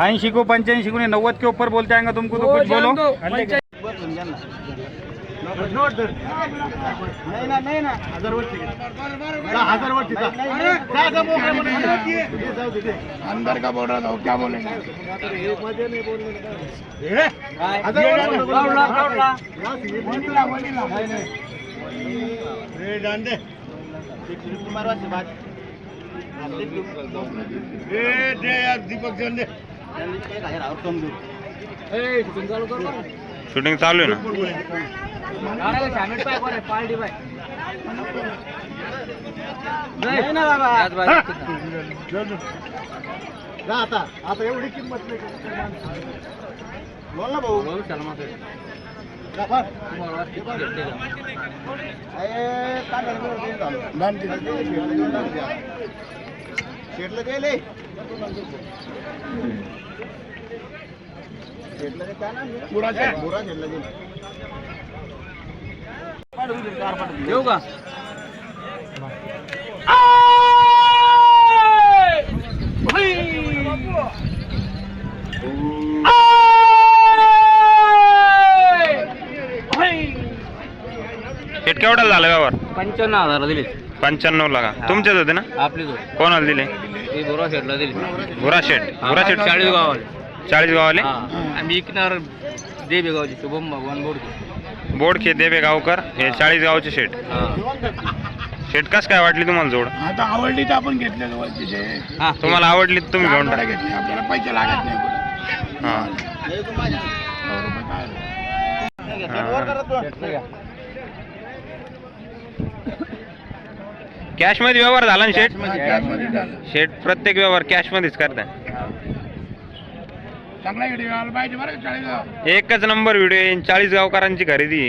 ऐंशी को पंच्याऐंशी को नव्वद के ऊपर बोलते आएंगे तुमको तो कुछ बोलो. अंदर का बोल रहा था? क्या बोलेंगे? कुमार वाचे बात. दीपक चंदे शूटिंग चालू आहे ना? नाही ना बाबा. जा आता. आता एवढी किंमत नाही. बोल ना भाऊ. जा, बघ. ए, काय झालं? ते झालं. शेटलं गेले शेटलं ते काय ना बुरा शेट. बुरा शेटलं गेले येऊ का शेट केवढा झाला व्यवहार? पंच्याण्णव हजार दिले पंच्याण्णव ला का तुमचेच होते ना? आपली कोणाला दिले? बोरा शेटला दिले. भुरा शेट. भुरा शेट? चाळीस गावाले चाळीस गावाले आम्ही इकणार देवे गावचे शुभम भगवान बोडके. बोडखे देवे गावकर हे. चाळीस गावचे शेट. शेट कस काय वाटली तुम्हाला जोड? आता आवडली तर आपण हा. तुम्हाला आवडली तर तुम्ही घेऊन टाका. घेतले आपल्याला पैसे लागत नाही हा हे तू माझ्या सौ रुपये काय नाही घेतलं, वर करत बस. कॅशमध्ये व्यवहार झाला ना कॅशमध्ये झालं. शेट प्रत्येक व्यवहार कॅश मध्येच करताय चांगला व्हिडिओ आला पाहिजे बरं का चाळीस एकच नंबर व्हिडिओ चाळीस गावकरांची खरेदी.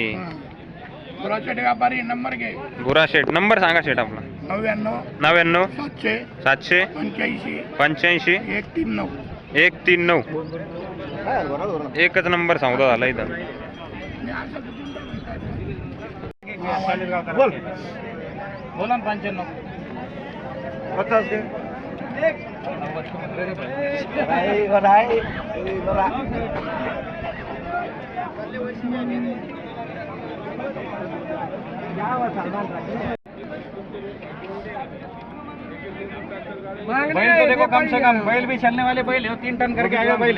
बुराचे व्यापारी नंबर घे. भुरा शेट नंबर सांगा शेट आपला. नव्याण्णव नव्याण्णव सातशे सातशे पंच्याऐंशी पंच्याऐंशी एक तीन नऊ. एक तीन नऊ? एकच नंबर सौदा झाला इथं. बोल. बोला ना पंच्याण्णव. पचास दे. बैल तो देखो कम से कम बैल भी चलने वाले बैल है तीन टन करके आएगा बैल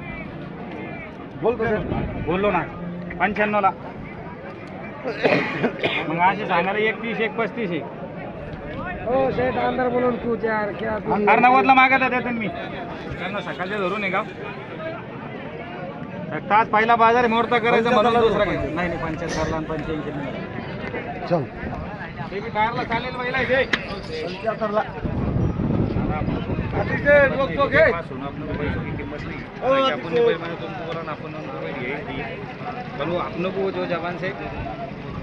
के गाड़ी बोललो ना. पंच्याण्णव ला मग असे सांगायला एकतीस एक पस्तीस आहे. हो सेठ अंदर बोलून कुछ यार क्या अरे नव्वदला मागायला देतो मी त्यांना सकाळच्या धरून आहे का एक तास पहिला बाजार आहे, मुहूर्त करायचं म्हणून दुसरा काही नाही नाही पंच्याहत्तरला आणि पंच्याऐंशी चल. ते बी कारला चालेल पहिला आहे. ते पंच्याहत्तरला अतिशय रोकटोक आहे. हालांकि अपन ने अतिशय. भाई मैंने तुमको बोला ना अपन ने भाई यही दी पर वो अपनों को जो जवान से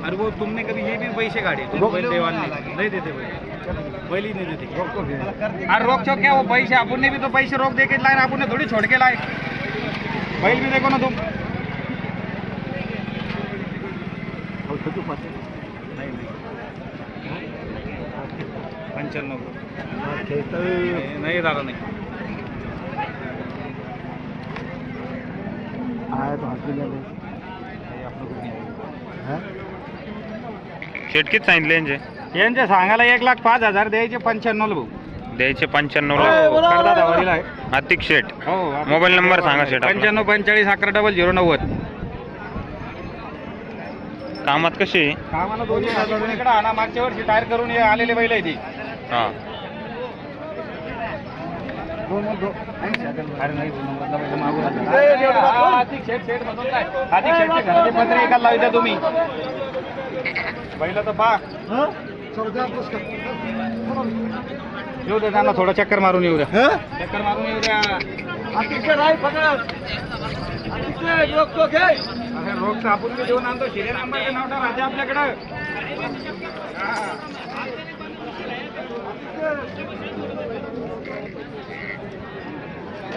और वो तुमने कभी ये भी पैसे काटे तुम देवाल नहीं। नहीं देते ही नहीं देते। अरे रोक छोक क्या वो पैसे? अपन ने भी तो पैसे रोक दे के लाए अपन ने थोड़ी छोड़ के लाए। बैल भी देखो ना तुम। पंचानवे। नहीं दादा नहीं आहे तो हॉस्पिटल शेट किती सांगितले यांचे. यांचे सांगायला एक लाख पाच हजार द्यायचे पंच्याण्णव भाऊ. द्यायचे पंच्याण्णव हो, ला करदा आहे. आतिक शेट. हो मोबाईल नंबर सांगा शेट आपला. पंच्याण्णव पंचेचाळीस अकरा डबल झिरो नव्वद. कामात कशी? आहे? कामाला दोन्ही हातातून इकडे आणा. मागच्या वर्षी टायर करून हे आलेले बैल आहे ती. हा अरे नाही दोन नंबरला बैल मागून आणला. हा, हातिक शेट शेट मधून काय हातिक शेटचे घराचे पत्रे एकाला तुम्ही पहिलं तर पा येऊ दे त्यांना थोडा चक्कर मारून येऊ द्या चक्कर मारून येऊ द्या अतिशय राय पकड अतिशय तो घे अरे रोग आपण देऊन आणतो शिरे नाव राहते आपल्याकडं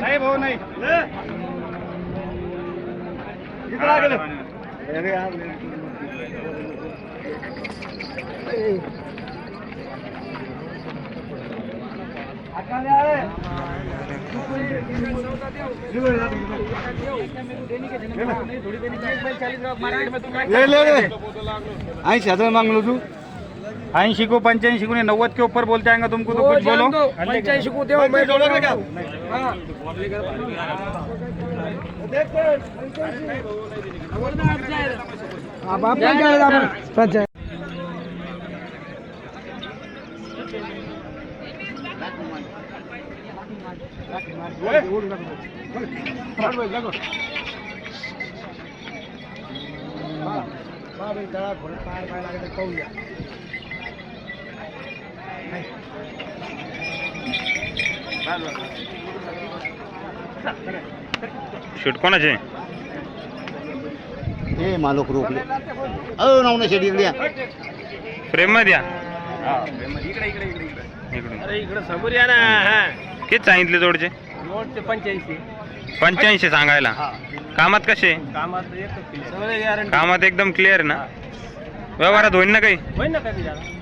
नाही भाऊ नाही. ऐंशी हजार मागलो तू? ऐंशी को पंच्याऐंशी को नव्वद के ऊपर बोलते आएंगे तुमको तो कुछ बोलो। पंच्याऐंशी को मैं? हाँ. पंचायत शूट कोणाचे? हे मालक रोखले अ नावना शेडी इकडे या. फ्रेममध्ये या. इकडे इकडे इकडे इकडे. इकडून. अरे इकडे समोर या ना. किती सांगितले जोडचे? नोटचे पंच्याऐंशी. पंच्याऐंशी सांगायला. कामात कसे? कामात एकच सगळे गॅरंटी कामात एकदम क्लिअर ना? व्यवहारात होईल ना काही? होईल ना समाजाची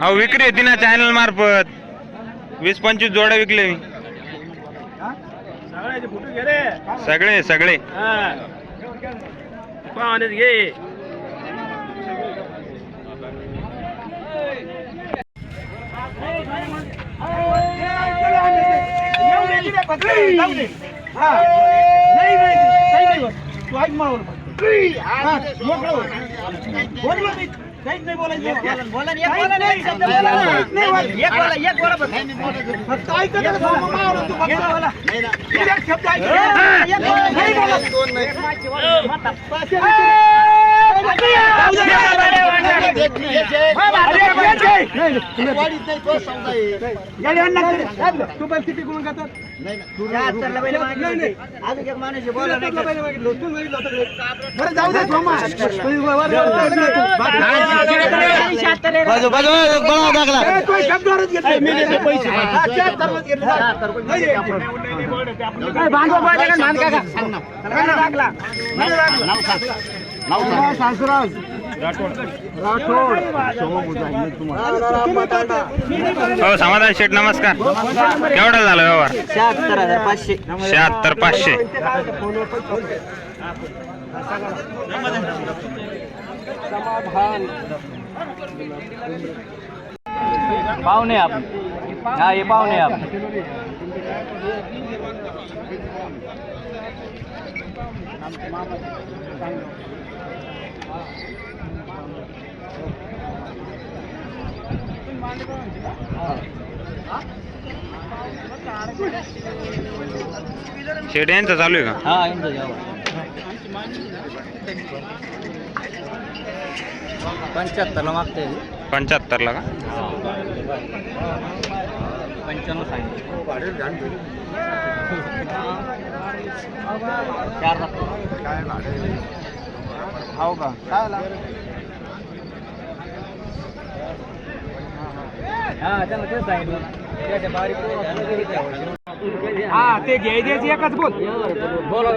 अहो विक्री होती ना चॅनल मार्फत. वीस पंचवीस जोड्या विकले मी. सगळ्याचे फोटो घे रे सगळे सगळे. हा. पाहण्यात घे वाढीत नाही, पण किती गुण खातात नाही ना. बरं जाऊ दे थांबा. बाजू बाजू बळा टाकला ए, तू घेतले. मी घेतले पैसे. हा, शहात्तरलाच घेतले. नाही, काय भांडवल पाहिजे का? भांड का? सांग ना. काय हा, सासुराज. राठोड. हो समाधान शेठ नमस्कार. केवढा झाला व्यवहार? शहात्तर हजार पाचशे. शहात्तर पाचशे. पाहुणे आपण हा हे पाहुणे आपण यांचं चालू आहे का? हा पंच्याहत्तरला मागते पंच्याहत्तरला का? पंच्याण्णव सांगितलं. चार हो का? काय हा त्याला तेच सांगितलं. ना. त्याच्या बारीक हा ते घ्यायचे एकच बोल. बोला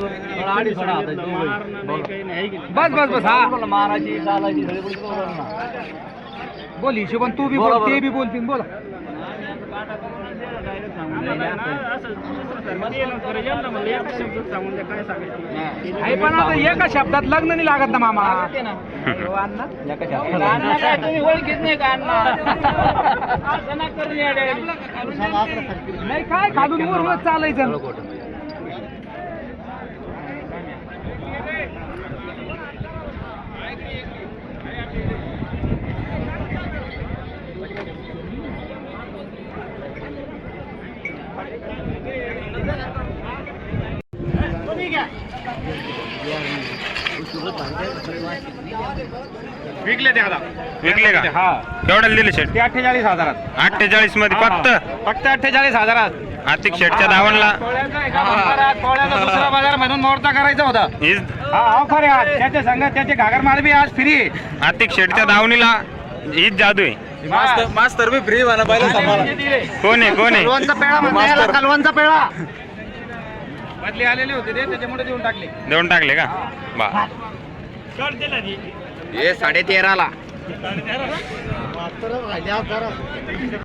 अडीच. बस बस बस हा. बोला, मारायची चालायची हिशोबन तू बी बोला, ते बोला. बी बोलतील बोला. आहे पण आता एका शब्दात लग्न नाही लागत ना मामा. नाही काय खालून वर चालायचं? विकले ते आता. विकले का? हा. केवढ्याला दिले शेट? ते अठ्ठेचाळीस हजारात. अठ्ठेचाळीसमध्ये फक्त? फक्त अठ्ठेचाळीस हजारात. आतिक शेटच्या धावणला दुसरा बाजार म्हणून मोर्चा करायचा होता. हीच हा ऑफर आहे आज. त्याचे संघ त्याचे घागर माल बी आज फ्री आतिक शेटच्या धावणीला हीच जादू आहे. मास्तर बी फ्री म्हणा पहिला कोण आहे कोण आहे? कलवांचा पेळा म्हणता याला, कलवांचा पेळा. बदली आलेले होते ते त्याच्यामुळे देऊन टाकले. देऊन टाकले का? बा. हे साडे तेराला